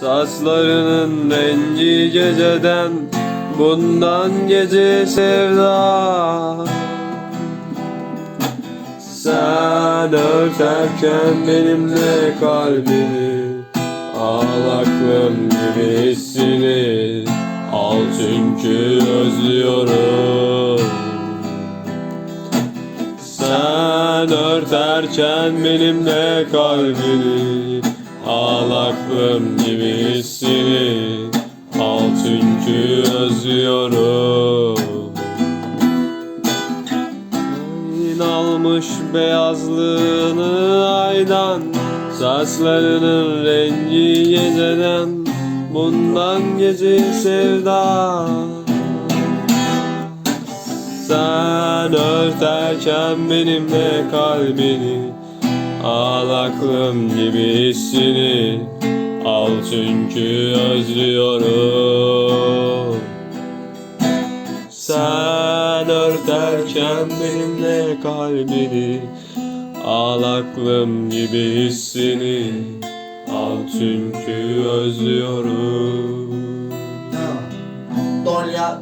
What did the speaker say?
Saçlarının rengi geceden Bundan gece sevda. Sen örterken benimle kalbini Al aklım gibi hissini Al çünkü özlüyorum. Sen örterken benimle kalbini Al aklım gibi hissini Al çünkü özlüyorum Ayın almış beyazlığını aydan Saçlarının rengi geceden Bundan gece sevda. Sen örterken benimle kalbini Al aklım gibi hissini Al çünkü özlüyorum. Sen örterken benimle kalbini Al aklım gibi hissini Al çünkü özlüyorum. Donya